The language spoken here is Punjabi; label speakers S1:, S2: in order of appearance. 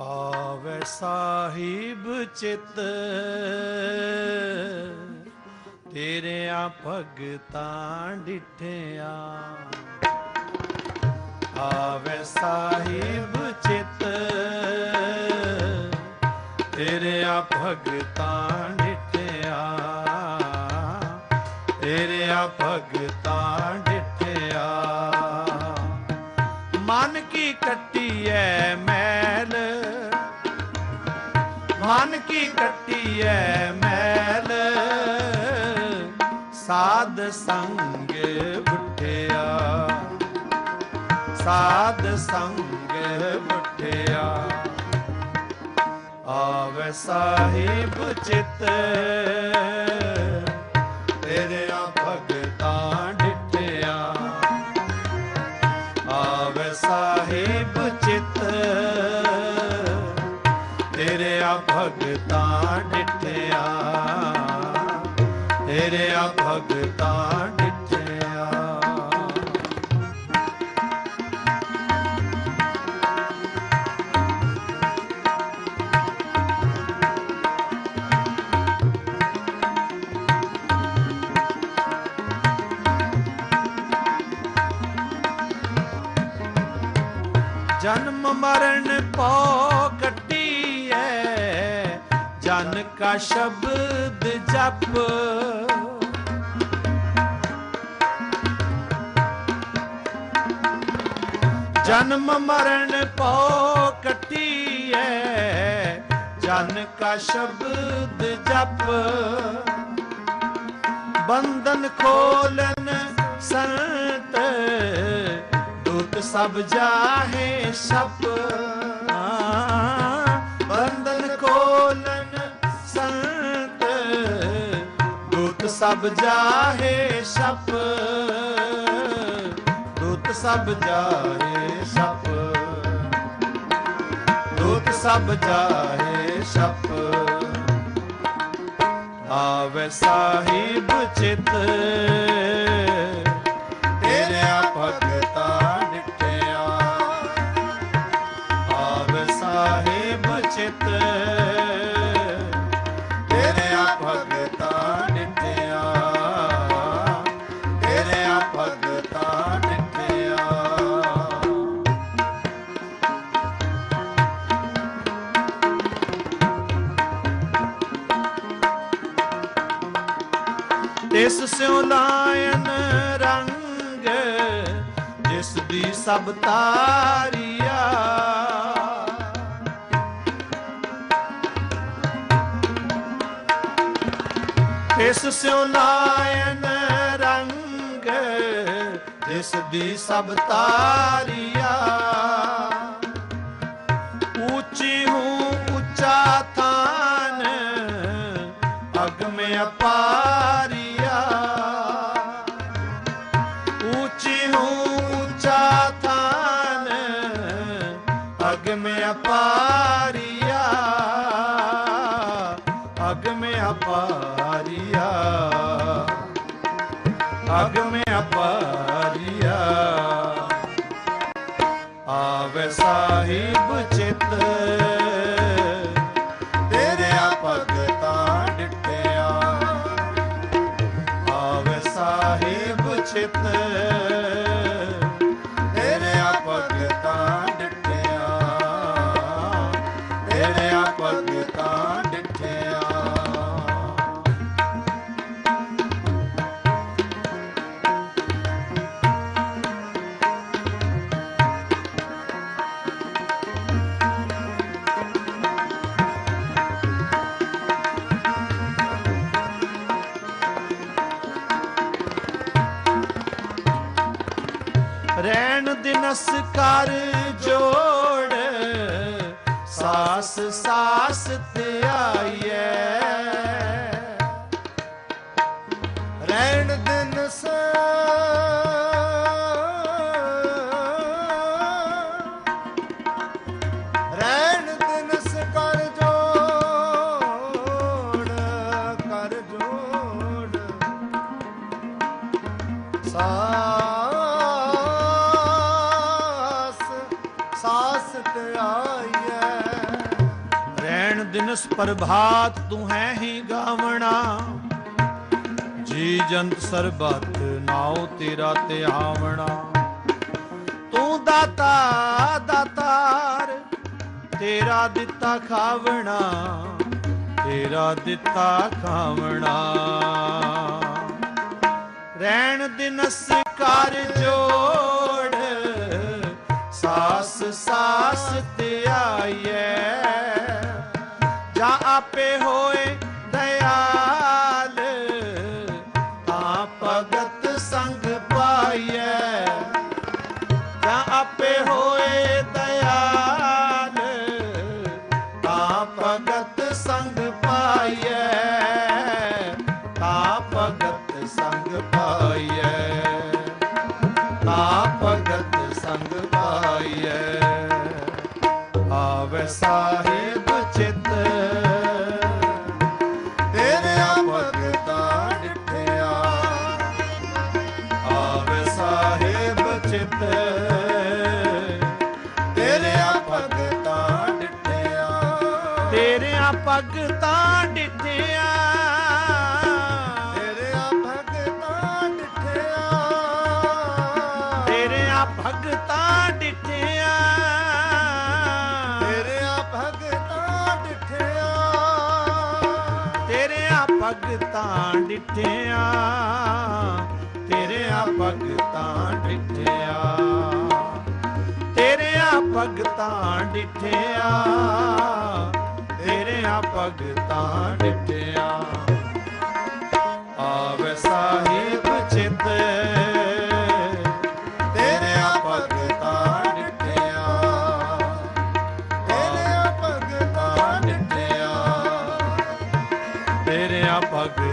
S1: ਆਵੇ ਸਾਹਿਬ ਚਿਤ, ਤੇਰਿਆਂ ਭਗਤਾਂ ਡਿਠਿਆ। ਆਵੇ ਸਾਹਿਬ ਚਿਤ, ਤੇਰਿਆਂ ਭਗਤਾਂ ਡਿਠਿਆ। ਤੇਰਿਆਂ ਭਗਤਾਂ ਡਿਠਿਆ। ਮਨ ਕੀ ਕੱਟੀ ਐ ਕੱਟੀ ਮੈਲ ਸਾਧ ਸੰਗ ਬੁੱਠਿਆ ਸਾਧ ਸੰਗ ਬੁੱਠਿਆ ਆਵੇ ਸਾਹਿਬ ਚਿਤ। ਤੇਰੇ ਆ ਭਗਤਾਂ ਜਨਮ ਮਰਨ ਪੋ ਕੱਟੀ ਐ ਜਨ ਕਾ ਸ਼ਬਦ ਜਪ ਜਨਮ ਮਰਨ ਪੋ ਕੱਟੀ ਜਨ ਕਾ ਸ਼ਬਦ ਜਪ। ਬੰਧਨ ਖੋਲਨ ਸੰਤ। ਦੁਖ ਸਭ ਜਾਹੇ ਸਪ ਬੰਧਨ ਖੋਲਨ ਸੰਤ। ਦੁਖ ਸਭ ਜਾਹੇ ਸਪ ਦੁੱਤ ਸਭ ਜਾਹੇ ਸਪ। ਦੁੱਤ ਸਭ ਜਾਹੇ ਸਪ। ਆਵੇ ਸਾਹਿਬ ਚਿਤ ਤੇਰਿਆਂ ਭਗਤਾਂ ਜਿਸ ਦੀ ਸਭ ਤਾਰੀਆ। ਤਿਸ ਸਿਉ ਲਾਇਨ ਰੰਗ ਜਿਸ ਦੀ ਸਭ ਤਾਰੀਆ। ਅਗਮ ਅਪਾਰੀਆ ਅਗਮ ਅਪਾਰੀਆ ਆਵੇ ਸਾਹਿਬ ਚਿੱਤ ਰਹਿਣ ਕਰ ਜੋੜ। ਸਾਸ ਸਾਸ ਤੇ ਆਈਐ। ਰਹਿਣ ਦਿਨ ਰਹਿਣ ਸਾਸ ਸਾਸ ਆਈਐ। ਰਹਿਣ ਦਿਨਸ ਪ੍ਰਭਾਤ ਤੂੰ ਹੈ ਹੀ ਗਾਵਣਾ। ਜੀ ਜੰਤ ਸਰਬਤ ਨਾਉ ਤੇਰਾ ਤੇ ਆਵਣਾ। ਤੂੰ ਦਾਤਾ, ਦਾਤਾਰ, ਤੇਰਾ ਦਿੱਤਾ ਖਾਵਣਾ। ਤੇਰਾ ਦਿੱਤਾ ਖਾਵਣਾ। ਰਹਿਣ ਦਿਨਸ ਕਰ ਜੋੜ ਸਾਸ ਸਾਸ ਤੇ ਆਈਐ। ਜਾਂ ਆਪੇ ਹੋਏ ਦਇਆਲ, ਤਾਂ ਭਗਤ ਸੰਗ ਪਾਈਐ। ਜਾਂ ਆਪੇ ਹੋਏ ਦਇਆਲ, ਤਾਂ ਭਗਤ ਸੰਗ ਪਾਈਐ। ਤਾਂ ਭਗਤ ਸੰਗ ਪਾਈਐ। ਭਗਤਾਂ ਡਿਠਿਆ ਤੇਰੇ ਭਗਤਾਂ ਡਿਠਿਆ। ਤੇਰੇ ਭਗਤਾਂ ਡਿਠਿਆ ਤੇਰੇ ਭਗਤਾਂ ਡਿਠਿਆ। பகு